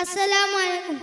അസ്സലാമലൈക്കും